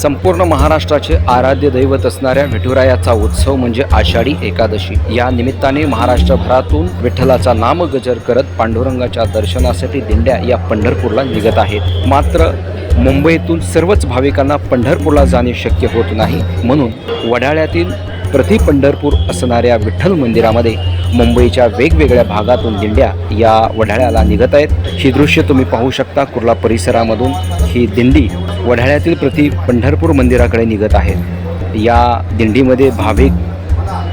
संपूर्ण महाराष्ट्राचे आराध्य दैवत असणाऱ्या विठुरायाचा उत्सव म्हणजे आषाढी एकादशी. या निमित्ताने महाराष्ट्रभरातून विठ्ठलाचा नाम गजर करत पांडुरंगाच्या दर्शनासाठी दिंड्या या पंढरपूरला निघत आहेत. मात्र मुंबईतून सर्वच भाविकांना पंढरपूरला जाणे शक्य होत नाही. म्हणून वडाळ्यातील प्रति पंढरपूर असणाऱ्या विठ्ठल मंदिरामध्ये मुंबईच्या वेगवेगळ्या भागातून दिंड्या या वढाळ्याला निघत आहेत. ही दृश्य तुम्ही पाहू शकता कुर्ला परिसरामधून. ही दिंडी वढाळ्यातील प्रति पंढरपूर मंदिराकडे निघत आहेत. या दिंडीमध्ये भाविक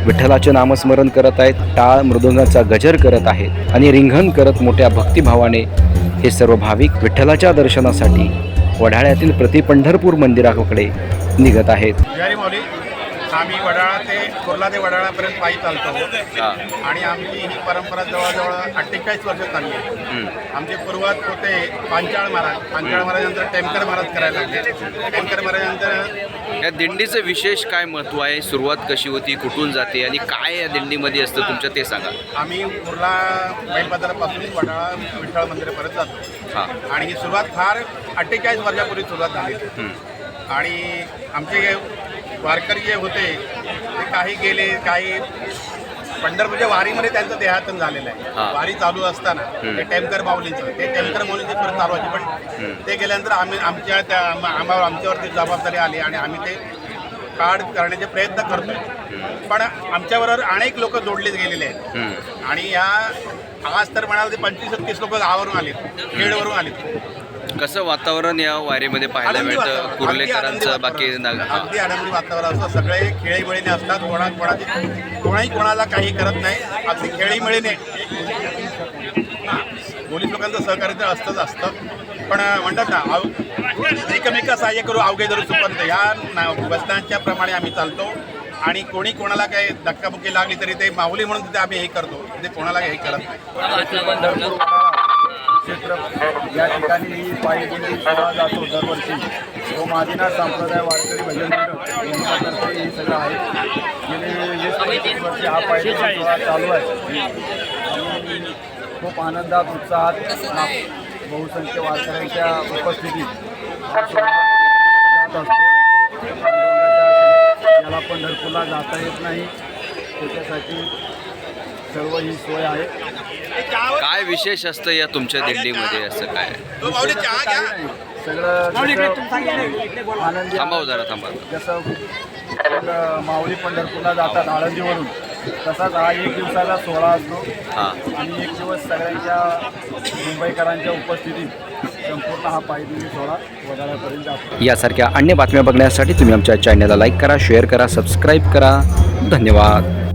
विठ्ठलाचे नामस्मरण करत आहेत टाळ मृदुंगाचा गजर करत आहेत आणि रिंगण करत मोठ्या भक्तिभावाने हे सर्व भाविक विठ्ठलाच्या दर्शनासाठी वढाळ्यातील प्रति पंढरपूर मंदिराकडे निघत आहेत. आम्ही वडाळा ते कुर्ला ते वडाळापर्यंत पायी चालतो. आणि आमची ही परंपरा जवळजवळ अठ्ठेचाळीस वर्ष चालली आहे. आमचे पूर्वज होते पांचाळ महाराज. पांचाळ महाराजांनंतर टेमकर महाराज करायला लागले. टेमकर महाराजांनंतर या दिंडीचं विशेष काय महत्त्व आहे? सुरुवात कशी होती? कुठून जाते? आणि काय या दिंडीमध्ये असतं तुमचं ते सांगा. आम्ही कुर्ला बैलबाजारापासून वडाळा विठ्ठल मंदिरापर्यंत जातो. हां. आणि ही सुरुवात फार अठ्ठेचाळीस वर्षापूर्वी सुरुवात झाली. आणि आमचे वारकरी जे होते ते काही गेले काही पंढरपूरच्या वारीमध्ये त्यांचं देहातन झालेलं. आहे वारी चालू असताना. ते टेमकर माऊलींचं ते टेमकर माऊलींची परत चालवायची पण. ते गेल्यानंतर आम्ही आमच्या त्या आम- आम्हाला आमच्यावरती जबाबदारी आली आणि आम्ही ते कार्ड करण्याचे प्रयत्न करतोय. पण आमच्याबरोबर अनेक लोक जोडले गेलेले आहेत. आणि या आज तर म्हणाल ते पंचवीस तीस लोक गावावरून आले खेडवरून आले कसं वातावरण या वारीमध्ये पाहायला मिळतं? कुर्लेकरांचं बाकी. अगदी आनंदी वातावरण असतं. सगळे खेळीमेळीने असतात. कोणा कोणाची कोणाही कोणाला काही करत नाही. अगदी खेळीमेळीने हां, पोलीस लोकांचं सहकार्य तर असतंच असतं. पण म्हणतात ना एकमेका सहाय्य करू अवघे धरू सुपंत. या ना- वचनांच्या प्रमाणे आम्ही चालतो. आणि कोणी कोणाला काही धक्काबुक्की लागली तरी ते माऊली म्हणून तिथे आम्ही हे करतो. ते कोणाला हे करत नाही. क्षेत्र या ठिकाणी ही सोहळा जातो दरवर्षी. तो मादिनाथ संप्रदाय वारकरी भजन मंडळ. यांच्यातर्फे हे सगळं आहे. गेले वीस पंचवीस हा पायी सोहळा चालू आहे. आणि खूप आनंदात उत्साहात बहुसंख्य वारकऱ्यांच्या उपस्थितीत हा ज्याला पंढरपूरला जाता येत नाही. त्याच्यासाठी सर्व ही सोय आहे. काय विशेष असतं या तुमच्या दिंडीमध्ये? असं काय? सगळं आनंदी थांबा हो जरा थांबा. जसं माऊली पंढरपूरला जातात आळंदीवरून. तसाच हा एक दिवसाचा सोहळा असतो. हां. आणि एक दिवस सगळ्यांच्या मुंबईकरांच्या उपस्थितीत संपूर्ण हा पायदिनी सोहळा वडाळ्यापर्यंत यासारख्या अन्य बातम्या बघण्यासाठी तुम्ही आमच्या चॅनलला लाईक करा शेअर करा सबस्क्राईब करा. धन्यवाद.